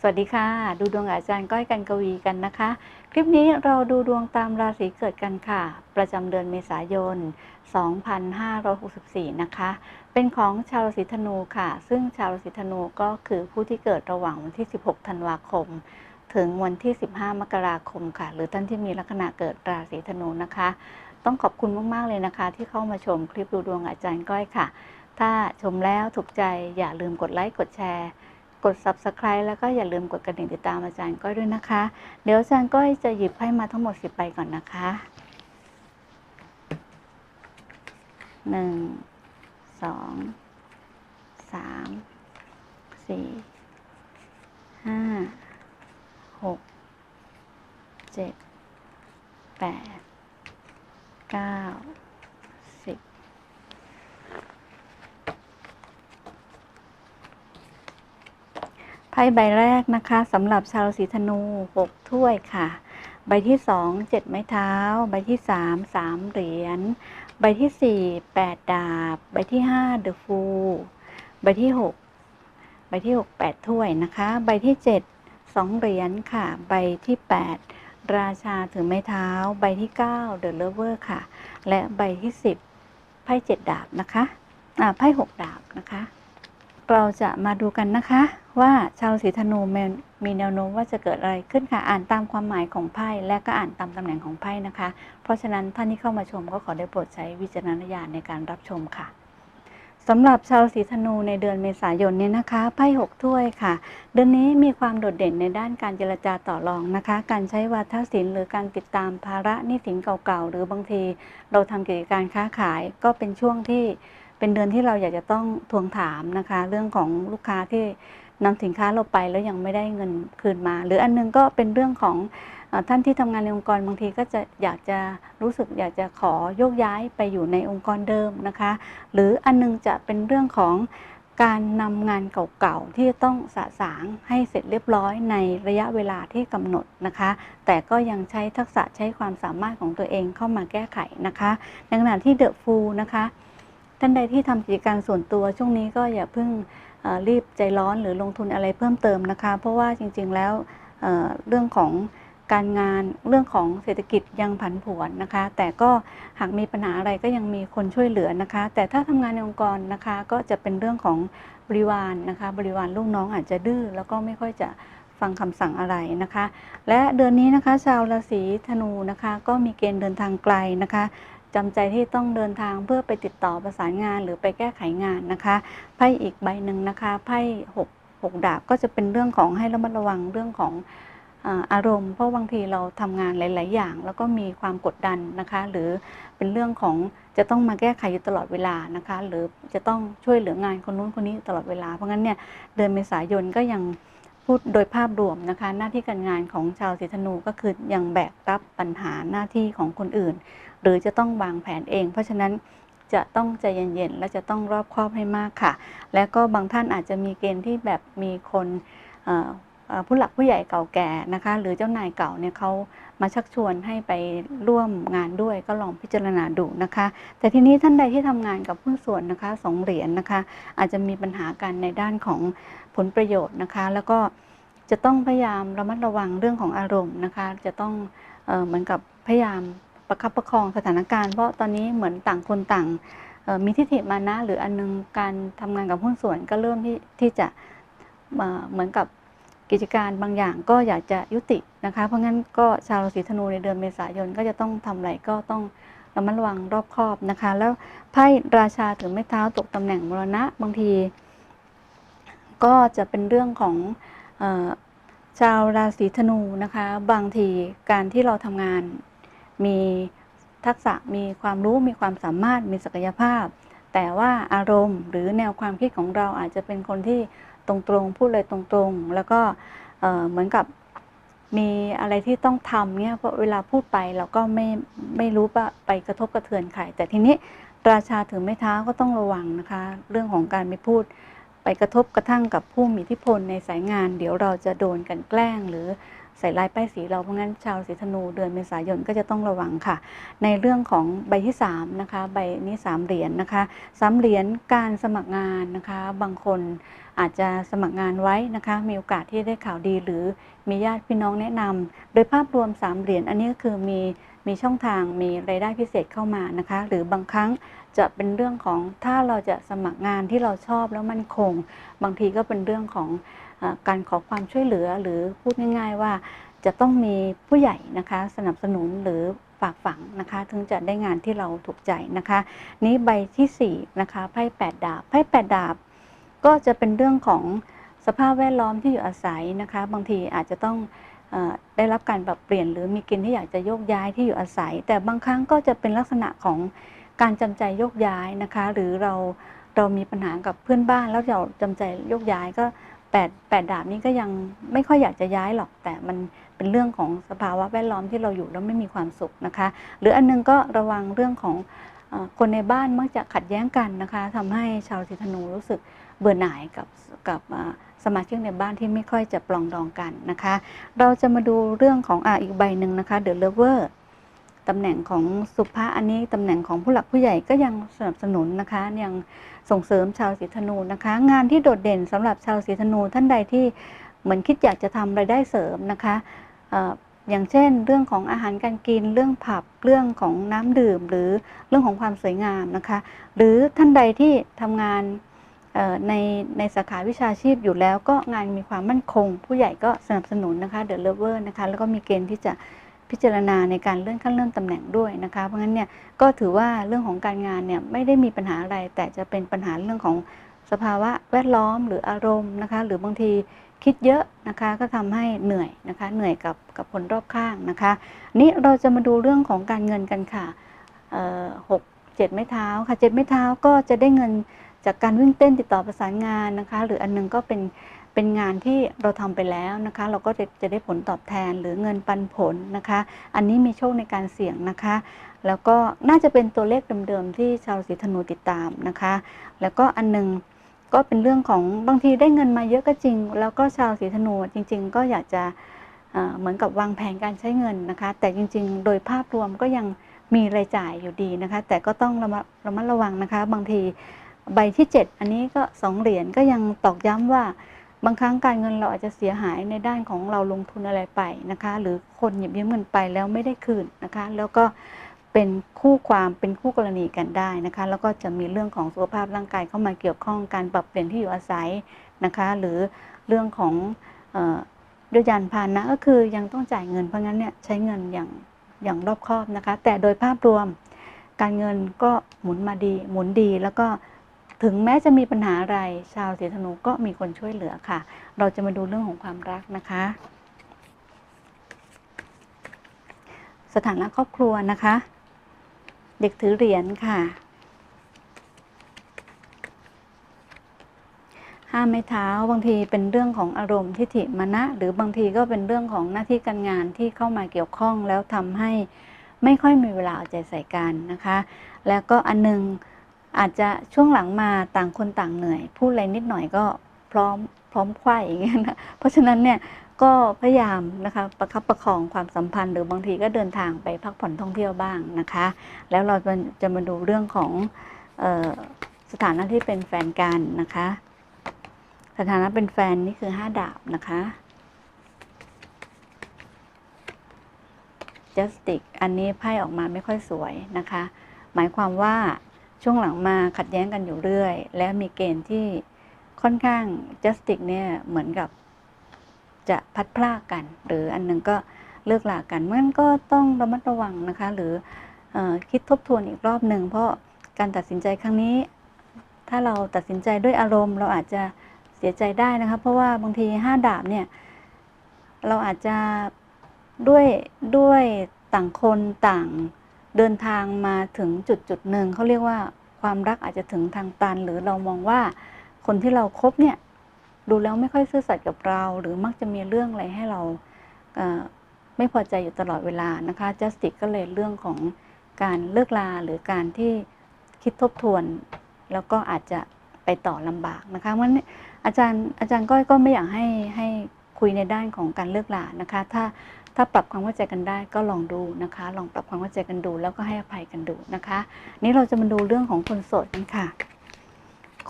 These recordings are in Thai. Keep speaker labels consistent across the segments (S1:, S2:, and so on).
S1: สวัสดีค่ะ ดูดวงอาจารย์ก้อยกันกวีกันนะคะ คลิปนี้เราดูดวงตามราศีเกิดกันค่ะ ประจำเดือนเมษายน 2564 นะคะ เป็นของชาวราศีธนูค่ะ ซึ่งชาวราศีธนูก็คือผู้ที่เกิดระหว่างวันที่ 16 ธันวาคม ถึงวันที่ 15 มกราคมค่ะ หรือท่านที่มีลัคนาเกิดราศีธนูนะคะ ต้องขอบคุณมากๆเลยนะคะ ที่เข้ามาชมคลิปดูดวงอาจารย์ก้อยค่ะ ถ้าชมแล้วถูกใจอย่าลืมกดไลค์กดแชร์ กด subscribe แล้วก็อย่าลืมกดกระดิ่งติดตามอาจารย์ก้อยด้วยนะคะ เดี๋ยวอาจารย์ก้อยจะหยิบให้มาทั้งหมดสิบใบก่อนนะคะหนึ่งสองสามสี่ห้าหกเจ็ดแปดเก้าสิบ ไพ่ใบแรกนะคะสำหรับชาวราศีธนู 6 ถ้วยค่ะ ใบที่ 2 7 ไม้เท้า ใบที่ 3 3 เหรียญ ใบที่ 4 8 ดาบ ใบที่5 The Fool ใบที่ 6 ใบที่ 6 8 ถ้วยนะคะ ใบที่ 7 2 เหรียญค่ะ ใบที่ 8 ราชาถือไม้เท้า ใบที่9 The Lover ค่ะ และใบที่ 10 ไพ่ 7 ดาบนะคะ อ่า ไพ่ 6 ดาบนะคะ เราจะมาดูกันนะคะ ว่าชาวราศีธนูมีมีแนวโน้มว่าจะเกิดอะไรขึ้นค่ะอ่านตามความหมายของไพ่และก็อ่านตามตำแหน่งของไพ่นะคะ เพราะฉะนั้นท่านที่เข้ามาชมก็ขอได้โปรดใช้วิจารณญาณในการรับชมค่ะสำหรับชาวราศีธนูในเดือนเมษายนเนี่ยนะคะไพ่หกถ้วยค่ะ เดือนนี้มีความโดดเด่นในด้านการเจรจาต่อรองนะคะ การใช้วาทศิลป์หรือการติดตามภาระหนี้สินเก่าๆ หรือบางทีเราทำกิจการค้าขายก็เป็นช่วงที่ เป็นเดือนที่เราอยากจะต้องทวงถามนะคะ เรื่องของลูกค้าที่นำสินค้าเราไปแล้วยังไม่ได้เงินคืนมา หรืออันนึงก็เป็นเรื่องของท่านที่ทำงานในองค์กรบางทีก็จะอยากจะรู้สึกอยากจะขอโยกย้ายไปอยู่ในองค์กรเดิมนะคะ หรืออันนึงจะเป็นเรื่องของการนำงานเก่าๆ ที่ต้องสะสางให้เสร็จเรียบร้อยในระยะเวลาที่กำหนดนะคะ แต่ก็ยังใช้ทักษะใช้ความสามารถของตัวเองเข้ามาแก้ไขนะคะ ในขณะที่เดอะฟูนะคะ ท่านใดที่ทำกิจการส่วนตัวช่วงนี้ก็อย่าเพิ่งรีบใจร้อนหรือลงทุนอะไรเพิ่มเติมนะคะ เพราะว่าจริง ๆ แล้วเเรื่องของการงานเรื่องของเศรษฐกิจยังผันผวนนะคะ แต่ก็หากมีปัญหาอะไรก็ยังมีคนช่วยเหลือนะคะ แต่ถ้าทำงานในองค์กรนะคะก็จะเป็นเรื่องของบริวารนะคะบริวารลูกน้องอาจจะดื้อแล้วก็ไม่ค่อยจะฟังคำสั่งอะไรนะคะ และเดือนนี้นะคะชาวราศีธนูนะคะ ก็มีเกณฑ์เดินทางไกลนะคะ จำใจที่ต้องเดินทางเพื่อไปติดต่อประสานงานหรือไปแก้ไขงานนะคะไพ่อีกใบหนึ่งนะคะไพ่หกหกดาบก็จะเป็นเรื่องของให้ระมัดระวังเรื่องของอารมณ์เพราะบางทีเราทำงานหลาย ๆ อย่าง แล้วก็มีความกดดันนะคะ หรือเป็นเรื่องของจะต้องมาแก้ไขอยู่ตลอดเวลานะคะ หรือจะต้องช่วยเหลืองานคนนู้นคนนี้ตลอดเวลาเพราะงั้นเนี่ยเดือนเมษายนก็ยัง พูดโดยภาพรวมนะคะ หน้าที่การงานของชาวสีธนูก็คือยังแบกรับปัญหาหน้าที่ของคนอื่น หรือจะต้องวางแผนเอง เพราะฉะนั้นจะต้องใจเย็นๆและจะต้องรอบคอบให้มากค่ะ และก็บางท่านอาจจะมีเกณฑ์ที่แบบมีคน ผู้หลักผู้ใหญ่เก่าแก่นะคะ หรือเจ้านายเก่าเนี่ยเขามาชักชวนให้ไปร่วมงานด้วยก็ลองพิจารณาดูนะคะ แต่ทีนี้ท่านใดที่ทำงานกับหุ้นส่วนนะคะสองเหรียญนะคะ อาจจะมีปัญหากันในด้านของผลประโยชน์นะคะ แล้วก็จะต้องพยายามระมัดระวังเรื่องของอารมณ์นะคะ จะต้องเออเหมือนกับพยายามประคับประคองสถานการณ์เพราะตอนนี้เหมือนต่างคนต่างมีทิฏฐิมานะ หรืออันนึงการทำงานกับหุ้นส่วนก็เริ่มที่ที่จะเเหมือนกับ กิจการบางอย่างก็อยากจะยุตินะคะ เพราะงั้นก็ชาวราศีธนูในเดือนเมษายนก็จะต้องทำอะไรก็ต้องระมัดระวังรอบคอบนะคะ แล้วไพ่ราชาถือไม้เท้าตกตำแหน่งมรณะบางที ก็จะเป็นเรื่องของออชาวราศีธนูนะคะ บางทีการที่เราทำงานมีทักษะมีความรู้มีความสามารถมีศักยภาพ แต่ว่าอารมณ์หรือแนวความคิดของเราอาจจะเป็นคนที่ ตรงๆ พูดเลยตรงๆ แล้วก็เหมือนกับมีอะไรที่ต้องทำเนี่ยเพราะเวลาพูดไปเราก็ไม่ไม่รู้ว่าไปกระทบกระเทือนใครแต่ทีนี้ราชาถือไม้เท้าก็ต้องระวังนะคะ เรื่องของการไม่พูดไปกระทบกระทั่งกับผู้มีอิทธิพลในสายงาน เดี๋ยวเราจะโดนกันแกล้งหรือ ใส่ลายป้ายสีเราเพราะงั้นชาวสีธนูเดือนเมษายนก็จะต้องระวังค่ะ ในเรื่องของใบที่3นะคะใบนี้3เหรียญนะคะสามเหรียญการสมัครงานนะคะ บางคนอาจจะสมัครงานไว้นะคะ มีโอกาสที่ได้ข่าวดีหรือมีญาติพี่น้องแนะนำโดยภาพรวม3เหรียญอันนี้ก็คือมี มีช่องทางมีรายได้พิเศษเข้ามานะคะ หรือบางครั้งจะเป็นเรื่องของถ้าเราจะสมัครงานที่เราชอบแล้วมั่นคง บางทีก็เป็นเรื่องของอการขอความช่วยเหลือหรือพูดง่าย ๆ ว่าจะต้องมีผู้ใหญ่นะคะสนับสนุนหรือฝากฝังนะคะถึงจะได้งานที่เราถูกใจนะคะ นี้ใบที่4นะคะไพ่แปดดาบไพ่แปดดาบ ก็จะเป็นเรื่องของสภาพแวดล้อมที่อยู่อาศัยนะคะ บางทีอาจจะต้อง ได้รับการปรับเปลี่ยนหรือมีกินที่อยากจะโยกย้ายที่อยู่อาศัย แต่บางครั้งก็จะเป็นลักษณะของการจำใจโยกย้ายนะคะ หรือเราเรามีปัญหากับเพื่อนบ้านแล้วเราจำใจโยกย้ายก็แปดแปดดาบนี้ก็ยังไม่ค่อยอยากจะย้ายหรอก แต่มันเป็นเรื่องของสภาวะแวดล้อมที่เราอยู่แล้วไม่มีความสุขนะคะ หรืออันนึงก็ระวังเรื่องของคนในบ้านมักจะขัดแย้งกันนะคะทำให้ชาวสิธนูรู้สึก เบื่อหน่ายกับกับสมาชิกในบ้านที่ไม่ค่อยจะปลองดองกันนะคะ เราจะมาดูเรื่องของอ่าอีกใบหนึ่งนะคะเดอะเลเวอร์ตำแหน่งของสุภาอันนี้ตำแหน่งของผู้หลักผู้ใหญ่ก็ยังสนับสนุนนะคะ ยังส่งเสริมชาวสีธนูนะคะ งานที่โดดเด่นสำหรับชาวสีธนูท่านใดที่เหมือนคิดอยากจะทำรายได้เสริมนะคะอย่างเช่น เรื่องของอาหารการกินเรื่องผับเรื่องของน้ำดื่ม หรือเรื่องของความสวยงามนะคะ หรือท่านใดที่ทำงาน ในในสาขาวิชาชีพอยู่แล้ว ก็งานมีความมั่นคง ผู้ใหญ่ก็สนับสนุนนะคะเดอะเลเวอร์นะคะแล้วก็มีเกณฑ์ที่จะพิจารณาในการเลื่อนขั้นเลื่อนตำแหน่งด้วยนะคะ เพราะงั้นเนี่ยก็ถือว่าเรื่องของการงานเนี่ยไม่ได้มีปัญหาอะไร แต่จะเป็นปัญหาเรื่องของสภาวะแวดล้อมหรืออารมณ์นะคะ หรือบางทีคิดเยอะนะคะก็ทำให้เหนื่อยนะคะ เหนื่อยกับกับคนรอบข้างนะคะนี่เราจะมาดูเรื่องของการเงินกันค่ะหกเจ็ดไม้เท้าค่ะเจ็ดไม้เท้าก็จะได้เงิน จากการวิ่งเต้นติดต่อประสานงานนะคะ หรืออันหนึงก็เป็นเป็นงานที่เราทำไปแล้วนะคะ เราก็จะจะได้ผลตอบแทนหรือเงินปันผลนะคะ อันนี้มีโชคในการเสี่ยงนะคะ แล้วก็น่าจะเป็นตัวเลขเดิมๆที่ชาวสีธนูติดตามนะคะ แล้วก็อันหนึงก็เป็นเรื่องของบางทีได้เงินมาเยอะก็จริง แล้วก็ชาวสีธนูจริง ๆ ก็อยากจะเเหมือนกับวางแผนการใช้เงินนะคะ แต่จริง ๆ โดยภาพรวมก็ยังมีรายจ่ายอยู่ดีนะคะ แต่ก็ต้องระมัดระมัดระวังนะคะ บางที ใบที่ 7 อันนี้ก็ 2 เหรียญก็ยังตอกย้ำว่าบางครั้งการเงินเราอาจจะเสียหายในด้านของเราลงทุนอะไรไปนะคะ หรือคนหยิบยืมเงินไปแล้วไม่ได้คืนนะคะ แล้วก็เป็นคู่ความเป็นคู่กรณีกันได้นะคะ แล้วก็จะมีเรื่องของสุขภาพร่างกายเข้ามาเกี่ยวข้องการปรับเปลี่ยนที่อยู่อาศัยนะคะ หรือเรื่องของด้วยยานพาหนะก็คือยังต้องจ่ายเงินเพราะงั้นเนี่ยใช้เงินอย่างอย่างรอบคอบนะคะ แต่โดยภาพรวมการเงินก็หมุนมาดีหมุนดีแล้วก็ ถึงแม้จะมีปัญหาอะไรชาวสีธนูก็มีคนช่วยเหลือค่ะ เราจะมาดูเรื่องของความรักนะคะ สถานะครอบครัวนะคะ เด็กถือเหรียญค่ะห้ามไม่เท้าบางทีเป็นเรื่องของอารมณ์ทิฏฐิมานะหรือบางทีก็เป็นเรื่องของหน้าที่การงานที่เข้ามาเกี่ยวข้องแล้วทำให้ไม่ค่อยมีเวลาเอาใจใส่กันนะคะ แล้วก็อันหนึง อาจจะช่วงหลังมาต่างคนต่างเหนื่อย พูดอะไรนิดหน่อยก็พร้อมพร้อมไขว้อย่างเงี้ยนะเพราะฉะนั้นเนี่ยก็พยายามนะคะประคับประคองความสัมพันธ์ หรือบางทีก็เดินทางไปพักผ่อนท่องเที่ยวบ้างนะคะ แล้วเราจะมาดูเรื่องของออสถานะที่เป็นแฟนกันนะคะ สถานะเป็นแฟนนี่คือห้าดาบนะคะ justice อันนี้ไพ่ออกมาไม่ค่อยสวยนะคะ หมายความว่า ช่วงหลังมาขัดแย้งกันอยู่เรื่อย และมีเกณฑ์ที่ค่อนข้าง justice เนี่ยเหมือนกับจะพัดพลากกัน หรืออันหนึงก็เลิกลากันมันก็ต้องระมัดระวังนะคะ หรือออคิดทบทวนอีกรอบหนึ่งเพราะการตัดสินใจครั้งนี้ ถ้าเราตัดสินใจด้วยอารมณ์ เราอาจจะเสียใจได้นะคะ เพราะว่าบางทีห้าดาบเนี่ยเราอาจจะด้วยด้วยต่างคนต่าง เดินทางมาถึงจุดจุดหนึ่งเขาเรียกว่าความรักอาจจะถึงทางตัน หรือเรามองว่าคนที่เราครบเนี่ยดูแล้วไม่ค่อยซื่อสัตย์กับเรา หรือมักจะมีเรื่องอะไรให้เราไม่พอใจอยู่ตลอดเวลานะคะ justice ก็เลยเรื่องของการเลิกลาหรือการที่คิดทบทวน แล้วก็อาจจะไปต่อลำบากนะคะเพราะฉะนั้นอาจารย์อาจารย์ก้อยก็ไม่อยากให้ให้คุยในด้านของการเลิกลานะคะ ถ้า ถ้าปรับความเข้าใจกันได้ก็ลองดูนะคะ ลองปรับความเข้าใจกันดู แล้วก็ให้อภัยกันดูนะคะ นี้เราจะมาดูเรื่องของคนโสดกันค่ะ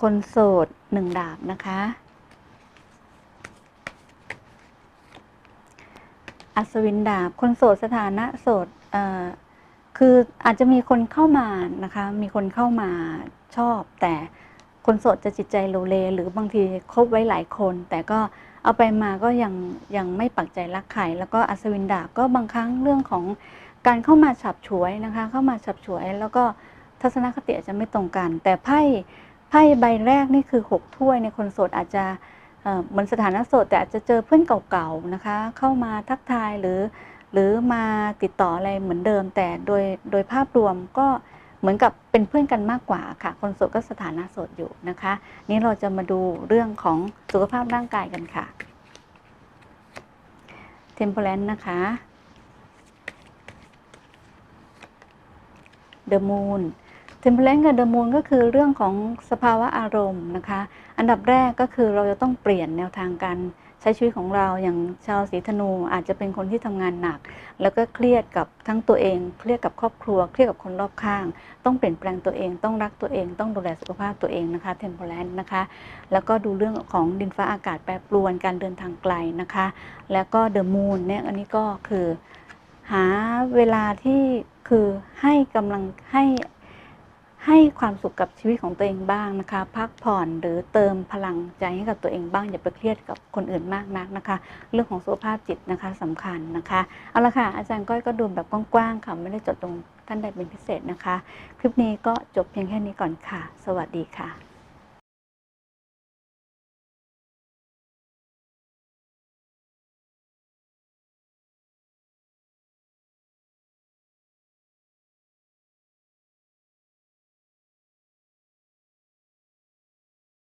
S1: คนโสดหนึ่งดาบนะคะ อัศวินดาบ คนโสดสถานะโสดเอ่อคืออาจจะมีคนเข้ามานะคะ มีคนเข้ามาชอบ แต่คนโสดจะจิตใจโลเล หรือบางทีคบไว้หลายคน แต่ก็ เอาไปมาก็ยังยังไม่ปักใจรักใครแล้วก็อัศวินดาบก็บางครั้งเรื่องของการเข้ามาฉับฉวยนะคะ เข้ามาฉับฉวย แล้วก็ทัศนคติอาจจะไม่ตรงกัน แต่ไพ่ไพ่ใบแรกนี่คือหกถ้วยในคนโสดอาจจะเอ่อเหมือนสถานะโสดแต่อาจจะเจอเพื่อนเก่าๆนะคะ เข้ามาทักทายหรือ หรือมาติดต่ออะไรเหมือนเดิม แต่โดยโดยภาพรวมก็ เหมือนกับเป็นเพื่อนกันมากกว่าค่ะ คนโสดก็สถานะโสดอยู่นะคะ นี้เราจะมาดูเรื่องของสุขภาพร่างกายกันค่ะเทมเพลนนะคะเดอะมูนเทมเพลนกับเดอะมูนก็คือเรื่องของสภาวะอารมณ์นะคะ อันดับแรกก็คือเราจะต้องเปลี่ยนแนวทางการ ใช้ชีวิตของเราอย่างชาวสีธนูอาจจะเป็นคนที่ทำงานหนัก แล้วก็เครียดกับทั้งตัวเอง เครียดกับครอบครัว เครียดกับคนรอบข้าง ต้องเปลี่ยนแปลงตัวเอง ต้องรักตัวเอง ต้องดูแลสุขภาพตัวเองนะคะเทมเพลนนะคะ แล้วก็ดูเรื่องของดินฟ้าอากาศแปรปรวนการเดินทางไกลนะคะ แล้วก็เดอะมูนเนี่ยอันนี้ก็คือหาเวลาที่คือให้กำลังให้ ให้ความสุขกับชีวิตของตัวเองบ้างนะคะ พักผ่อนหรือเติมพลังใจให้กับตัวเองบ้าง อย่าไปเครียดกับคนอื่นมากนักนะคะ เรื่องของสุขภาพจิตนะคะสำคัญนะคะ เอาละค่ะ อาจารย์ก้อยก็ดูแบบกว้างๆค่ะ ไม่ได้จดตรงท่านใดเป็นพิเศษนะคะ คลิปนี้ก็จบเพียงแค่นี้ก่อนค่ะ สวัสดีค่ะ